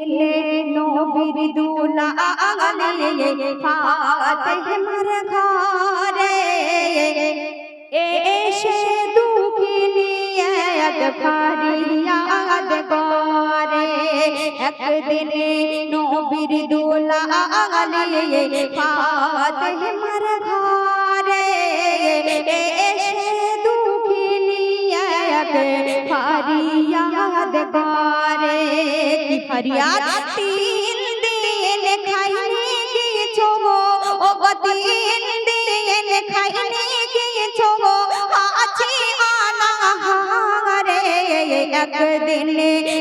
এলে নবীর দুলালে ফাতেমার ঘরে। এসে দুঃখিনী এক ফারিয়াদ করে একদিনে নবীর দুলালে ফাতেমার ঘরে। এসে ফারিয়াদ করে কি ফরিয়াদ তিন দিন খাইনি কিছু গো ও গো তিন দিন খাইনি কিছু গো আছি আনাহারে একদিন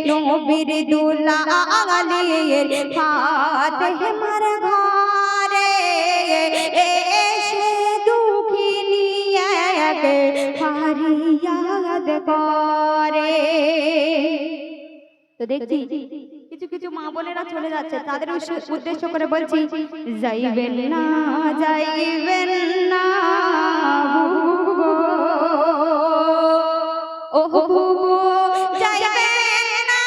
নবীর দুলালের ফাতেমার ঘরে করে। তো দেখছি কিছু কিছু মা বোনেরা চলে যাচ্ছে। তাদের উদ্দেশ্য- করে বলছি যাইবেন না যাইবেন না ও যাইবেন না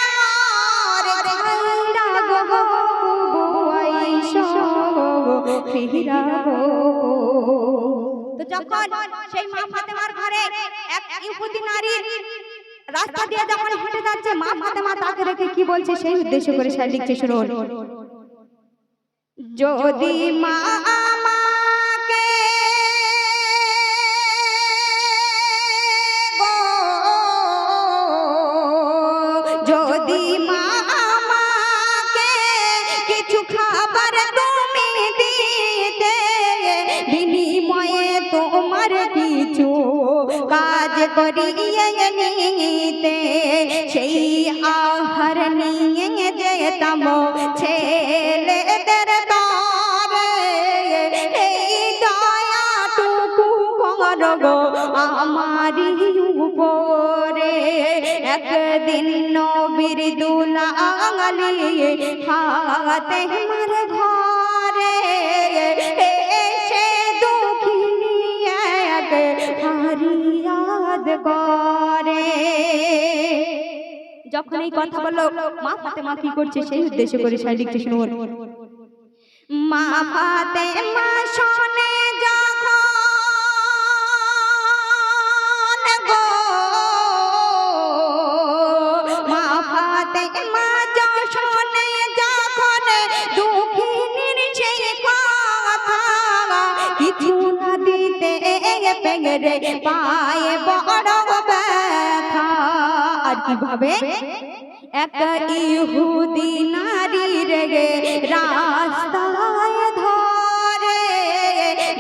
রে গো আইসো ফিরা তো যখন সেই মা ফাতেমার রাস্তা দিয়ে যখন হেঁটে যাচ্ছে, মা ফাতেমা তাকে রেখে কি বলছে, সেই উদ্দেশ্য করে শারীরিক লিখছে যদি মা করিয়ে নিতে সেই আহার নিয়ে যেতাম ছেলেদের দরে এই দয়াটুকু করব আমারই উপরে একদিন নবীর দুলালি হাতে মার ঘরে করে। যখন এই কথা বলল মা ফাতেমা কি করছে সেই উদ্দেশ্য করে লিখতে শুনুন মা ফাতেমা শোনে যখন গো। কীভাবে? এক ইহুদি নারী রে রাস্তায় ধরে,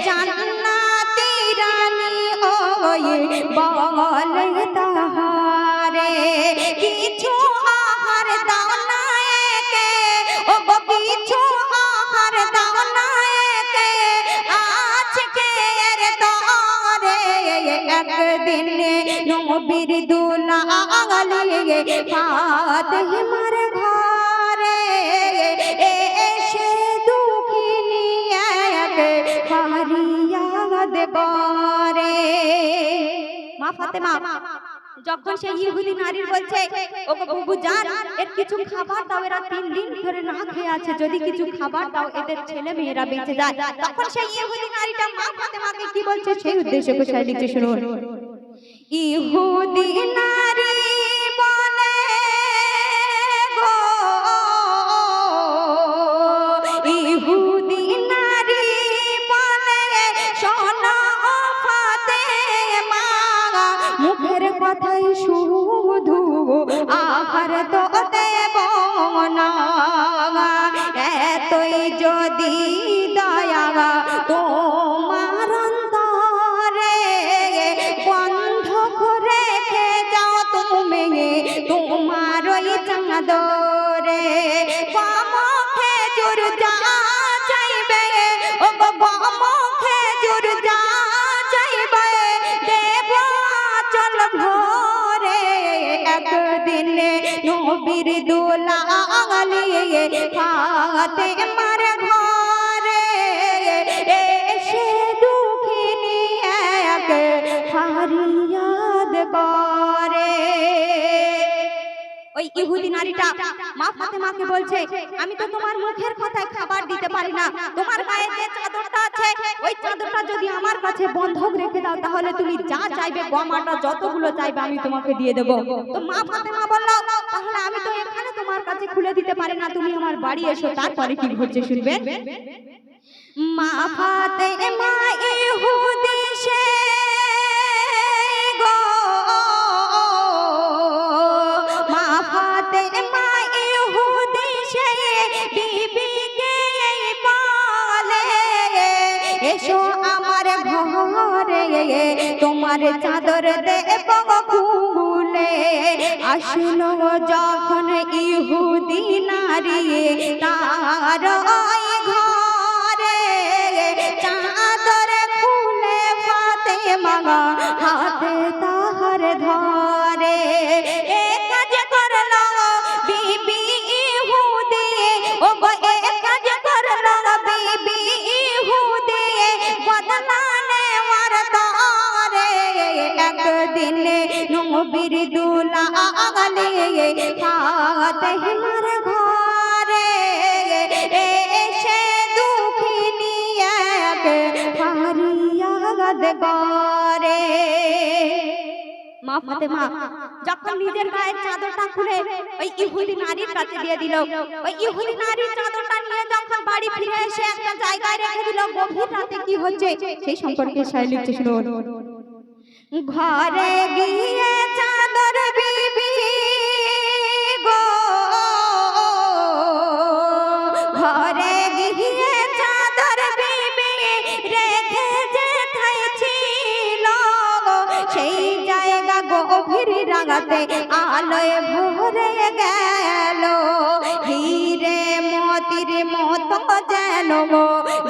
জান্নাতি রানী ওই বলে তাহারে। কিছু আহার দাও না ও কিছু আহার দাও না একদিন নবীর দুলালে ফাতেমার ঘরে এসে দুঃখিনী এক ফারিয়াদ করে মা ফাতেমা যখন সেই ইহুদি নারীর বলছে ওগো বুবু জান এর কিছু খাবার দাও এরা তিন দিন ধরে না খেয়ে আছে যদি কিছু খাবার দাও এদের ছেলে মেয়েরা বেঁচে যায়। তখন সেই ইহুদি নারীটা মা ফাতেমাকে কি বলছে? সেই উদ্দেশ্য করে শুরু লিখছে শুনুন। ইহুদি নারী নবীর দোলালি ফাতে মার ঘরে। এসে দুঃখিনী এক হারিয়াদ করে ওই ইহুদি নারীটা মা ফাতেমাকে বলছে আমি তো তোমার মুখের কথায় খাবার দিতে পারি না। তোমার গায়ে যে চাদরটা আছে ওই চাদরটা যদি আমার কাছে বন্ধক রেখে দাও তাহলে তুমি যা চাইবে গমাটা যতগুলো চাইবে আমি তোমাকে দিয়ে দেব। তো মা ফাতেমা বলল তাহলে আমি তো এখানে তোমার কাছে খুলে দিতে পারি না। তুমি আমার বাড়ি এসো তারপরে কি ঘটছে শুনবেন মা ফাতেমা ইহুদি সে বিবিকে বলে, এসো আমার ঘরে, তোমার চাদর দেব খুলে আসলো যখন ইহুদি নারী, তার ঘরে একদিন নবীর দুলা আগলে ফাতে মার ঘরে এসে দুঃখিনী এক ফারিয়াদ করে মা ফাতেমা, যখন নিজের গায়ের চাদরটা খুলে ওই ইহুদি নারীর কাছে দিয়ে দিল, ওই ইহুদি নারীর চাদরটা নিয়ে যখন বাড়ি ফিরে এসে একটা জায়গায় রেখে দিল, গভীর রাতে কি হচ্ছে? সেই সম্পর্কে লিখছে শুনুন। ঘরে গিয়ে চাদর বিবি গো। ঘরে গিয়ে চাদর বিবি রেখে যেথায় ছিল সেই জায়গা গভীর রাগাতে আলোয় ভরে গেল। হিরে মতির মতো যেন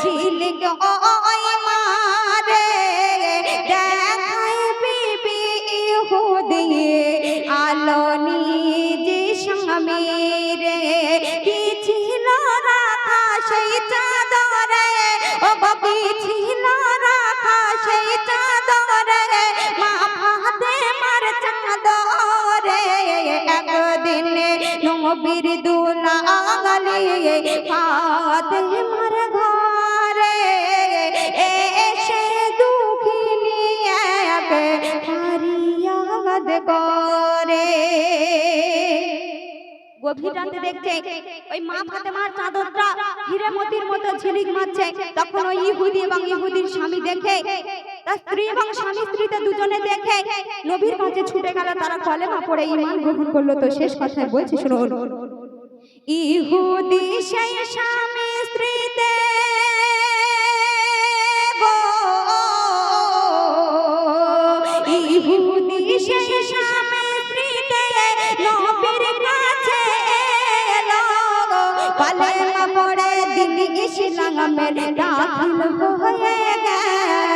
ঝিলিক একদিন নবীর দুলা গলে ফাতে মার ঘরে এসে এক ফারিয়াদ গভীর রাতে দেখছে ওই মা ফাতেমার চাদরটা হিরে মতির মতো ঝিলিক মারছে। তখন ওই ইহুদি এবং ইহুদির স্বামী দেখে তার স্ত্রী এবং স্বামী স্ত্রীতে দুজনে দেখে নবীর কাছে ছুটে গেল, তারা কলেমা পড়ে ঈমান গ্রহণ করল। তো শেষ কথায় বলছি, শুনুন। ইহুদি সেই স্বামী স্ত্রীতে ইহুদি সেই স্বামী স্ত্রীতে নবীর কাছে দাখিল হয়ে গেল।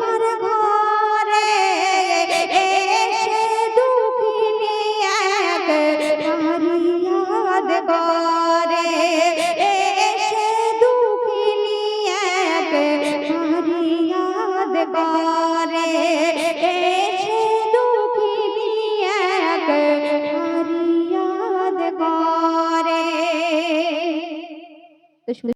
মার